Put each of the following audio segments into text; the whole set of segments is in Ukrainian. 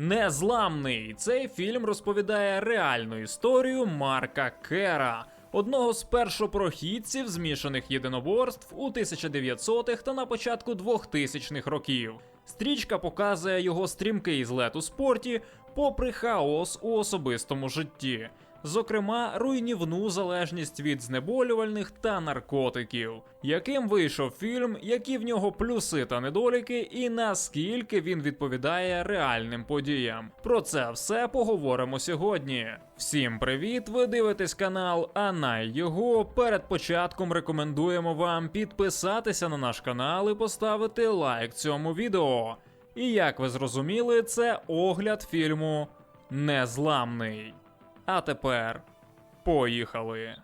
Незламний цей фільм розповідає реальну історію Марка Кера, одного з першопрохідців змішаних єдиноборств у 1900-х та на початку 2000-х років. Стрічка показує його стрімкий злет у спорті, попри хаос у особистому житті. Зокрема, руйнівну залежність від знеболювальних та наркотиків, яким вийшов фільм, які в нього плюси та недоліки, і наскільки він відповідає реальним подіям. Про це все поговоримо сьогодні. Всім привіт! Ви дивитесь канал, а на його перед початком рекомендуємо вам підписатися на наш канал і поставити лайк цьому відео. І як ви зрозуміли, це огляд фільму Незламний. А тепер поїхали.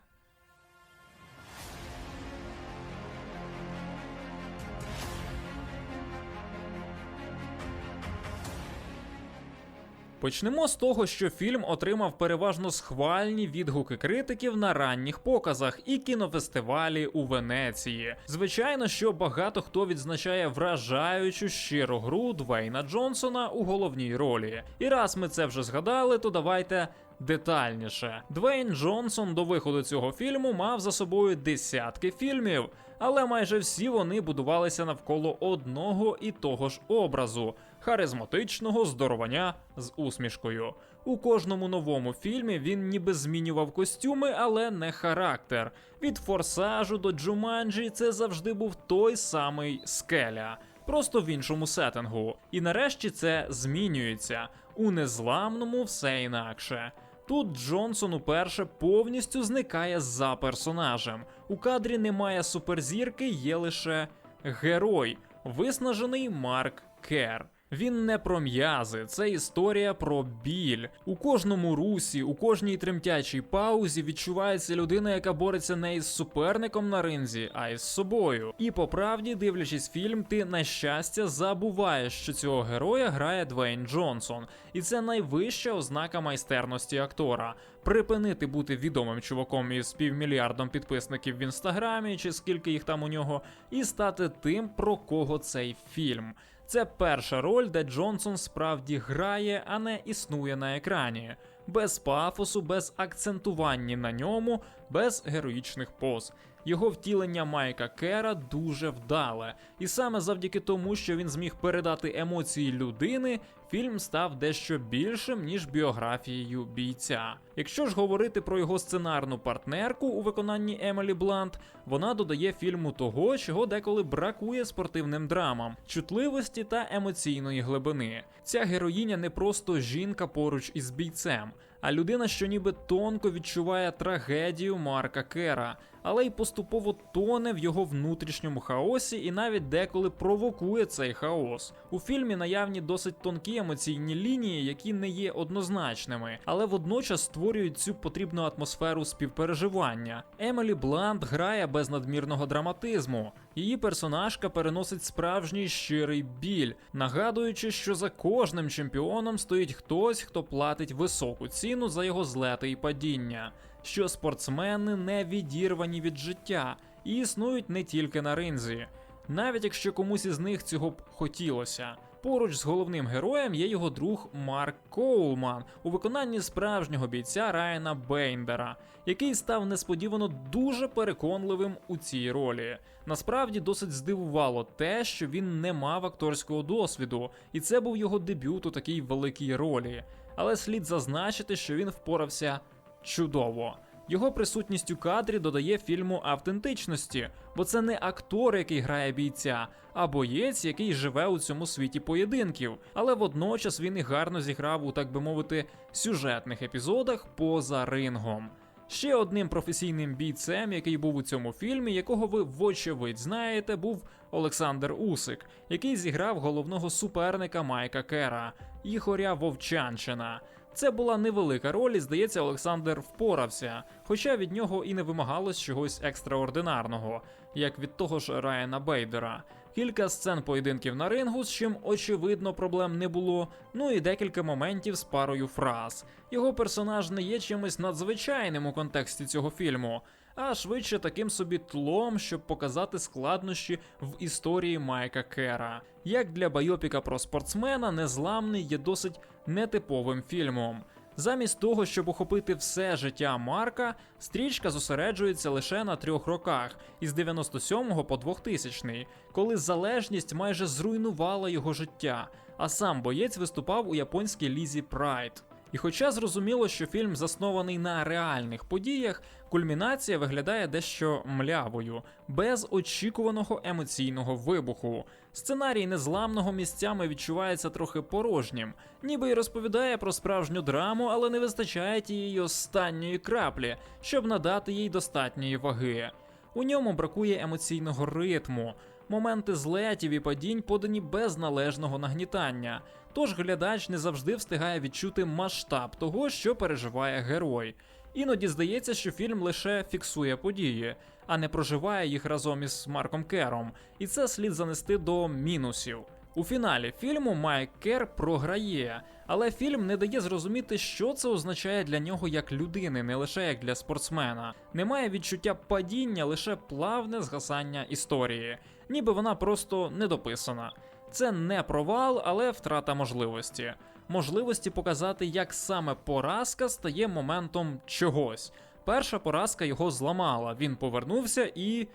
Почнемо з того, що фільм отримав переважно схвальні відгуки критиків на ранніх показах і кінофестивалі у Венеції. Звичайно, що багато хто відзначає вражаючу щиру гру Двейна Джонсона у головній ролі. І раз ми це вже згадали, то давайте детальніше. Двейн Джонсон до виходу цього фільму мав за собою десятки фільмів, але майже всі вони будувалися навколо одного і того ж образу харизматичного здоровання з усмішкою. У кожному новому фільмі він ніби змінював костюми, але не характер. Від форсажу до Джуманджі це завжди був той самий скеля. Просто в іншому сеттингу. І нарешті це змінюється. У незламному все інакше. Тут Джонсон уперше повністю зникає за персонажем. У кадрі немає суперзірки, є лише герой, виснажений Марк Кер. Він не про м'язи, це історія про біль. У кожному русі, у кожній тремтячій паузі відчувається людина, яка бореться не із суперником на ринзі, а із собою. І по правді, дивлячись фільм, ти на щастя забуваєш, що цього героя грає Двейн Джонсон, і це найвища ознака майстерності актора. Припинити бути відомим чуваком із півмільярдом підписників в інстаграмі, чи скільки їх там у нього, і стати тим, про кого цей фільм. Це перша роль, де Джонсон справді грає, а не існує на екрані. Без пафосу, без акцентування на ньому, без героїчних поз. Його втілення Майка Кера дуже вдале, і саме завдяки тому, що він зміг передати емоції людини, фільм став дещо більшим ніж біографією бійця. Якщо ж говорити про його сценарну партнерку у виконанні Емелі Блант, вона додає фільму того, чого деколи бракує спортивним драмам, чутливості та емоційної глибини. Ця героїня не просто жінка поруч із бійцем, а людина, що ніби тонко відчуває трагедію Марка Кера, але й поступово тоне в його внутрішньому хаосі і навіть деколи провокує цей хаос. У фільмі наявні досить тонкі емоційні лінії, які не є однозначними, але водночас створюють цю потрібну атмосферу співпереживання. Емелі Блант грає без надмірного драматизму. Її персонажка переносить справжній щирий біль, нагадуючи, що за кожним чемпіоном стоїть хтось, хто платить високу ціну за його злети і падіння, що спортсмени не відірвані від життя і існують не тільки на ринзі, навіть якщо комусь із них цього б хотілося. Поруч з головним героєм є його друг Марк Коулман у виконанні справжнього бійця Райана Бейндера, який став несподівано дуже переконливим у цій ролі. Насправді досить здивувало те, що він не мав акторського досвіду, і це був його дебют у такій великій ролі. Але слід зазначити, що він впорався чудово. Його присутність у кадрі додає фільму автентичності, бо це не актор, який грає бійця, а боєць, який живе у цьому світі поєдинків. Але водночас він і гарно зіграв у, так би мовити, сюжетних епізодах поза рингом. Ще одним професійним бійцем, який був у цьому фільмі, якого ви вочевидь знаєте, був Олександр Усик, який зіграв головного суперника Майка Кера, Ігоря Вовчанчина. Це була невелика роль, і здається, Олександр впорався, хоча від нього і не вимагалось чогось екстраординарного, як від того ж Райана Бейдера. Кілька сцен поєдинків на рингу, з чим очевидно проблем не було. Ну і декілька моментів з парою фраз. Його персонаж не є чимось надзвичайним у контексті цього фільму, а швидше таким собі тлом, щоб показати складнощі в історії Майка Кера. Як для байопіка про спортсмена, незламний є досить нетиповим фільмом. Замість того, щоб охопити все життя Марка, стрічка зосереджується лише на трьох роках із 97 по 2000, коли залежність майже зруйнувала його життя, а сам боєць виступав у японській лізі Pride. І хоча зрозуміло, що фільм заснований на реальних подіях, кульмінація виглядає дещо млявою, без очікуваного емоційного вибуху. Сценарій незламного місцями відчувається трохи порожнім, ніби й розповідає про справжню драму, але не вистачає тієї останньої краплі, щоб надати їй достатньої ваги. У ньому бракує емоційного ритму. Моменти злетів і падінь подані без належного нагнітання. Тож глядач не завжди встигає відчути масштаб того, що переживає герой. Іноді здається, що фільм лише фіксує події, а не проживає їх разом із Марком Кером, і це слід занести до мінусів. У фіналі фільму Майк Кер програє, але фільм не дає зрозуміти, що це означає для нього як людини, не лише як для спортсмена. Немає відчуття падіння, лише плавне згасання історії, ніби вона просто недописана. Це не провал, але втрата можливості. Можливості показати, як саме поразка стає моментом чогось. Перша поразка його зламала. Він повернувся і.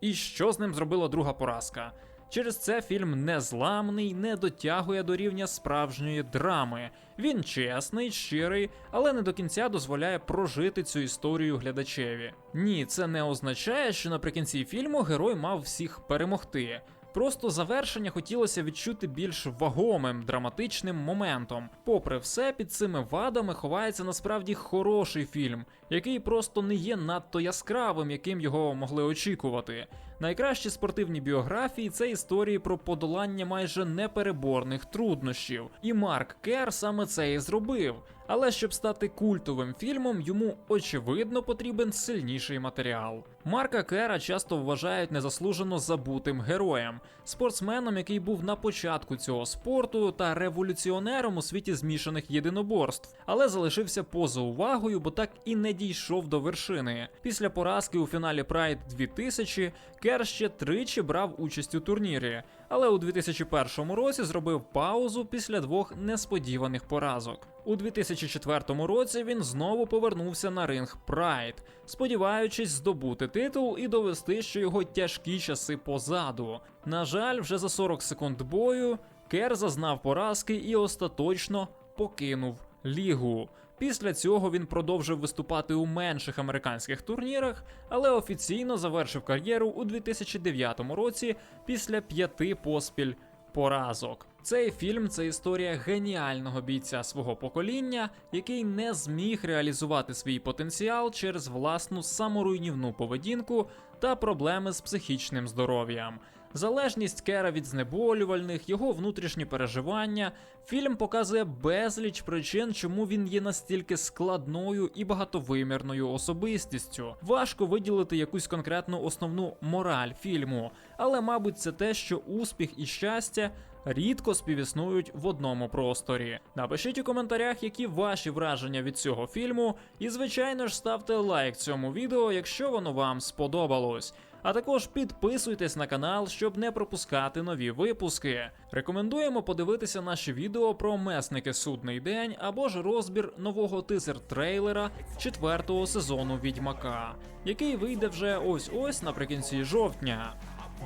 І що з ним зробила друга поразка? Через це фільм незламний, не дотягує до рівня справжньої драми. Він чесний, щирий, але не до кінця дозволяє прожити цю історію глядачеві. Ні, це не означає, що наприкінці фільму герой мав всіх перемогти. Просто завершення хотілося відчути більш вагомим драматичним моментом. Попри все, під цими вадами ховається насправді хороший фільм, який просто не є надто яскравим, яким його могли очікувати. Найкращі спортивні біографії це історії про подолання майже непереборних труднощів. І Марк Кер саме це і зробив. Але щоб стати культовим фільмом, йому очевидно потрібен сильніший матеріал. Марка Кера часто вважають незаслужено забутим героєм, спортсменом, який був на початку цього спорту, та революціонером у світі змішаних єдиноборств, але залишився поза увагою, бо так і не дійшов до вершини. Після поразки у фіналі Pride 2000 Кер ще тричі брав участь у турнірі, але у 2001 році зробив паузу після двох несподіваних поразок. У 2004 році він знову повернувся на ринг Pride, сподіваючись здобути титул і довести, що його тяжкі часи позаду. На жаль, вже за 40 секунд бою Кер зазнав поразки і остаточно покинув лігу. Після цього він продовжив виступати у менших американських турнірах, але офіційно завершив кар'єру у 2009 році після п'яти поспіль поразок. Цей фільм це історія геніального бійця свого покоління, який не зміг реалізувати свій потенціал через власну саморуйнівну поведінку та проблеми з психічним здоров'ям. Залежність Кера від знеболювальних, його внутрішні переживання. Фільм показує безліч причин, чому він є настільки складною і багатовимірною особистістю. Важко виділити якусь конкретну основну мораль фільму, але, мабуть, це те, що успіх і щастя. Рідко співіснують в одному просторі. Напишіть у коментарях, які ваші враження від цього фільму, і, звичайно ж, ставте лайк цьому відео, якщо воно вам сподобалось. А також підписуйтесь на канал, щоб не пропускати нові випуски. Рекомендуємо подивитися наші відео про месники судний день або ж розбір нового тизер трейлера четвертого сезону Відьмака, який вийде вже ось ось наприкінці жовтня.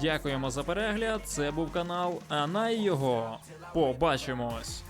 Дякуємо за перегляд. Це був канал, а на його побачимось.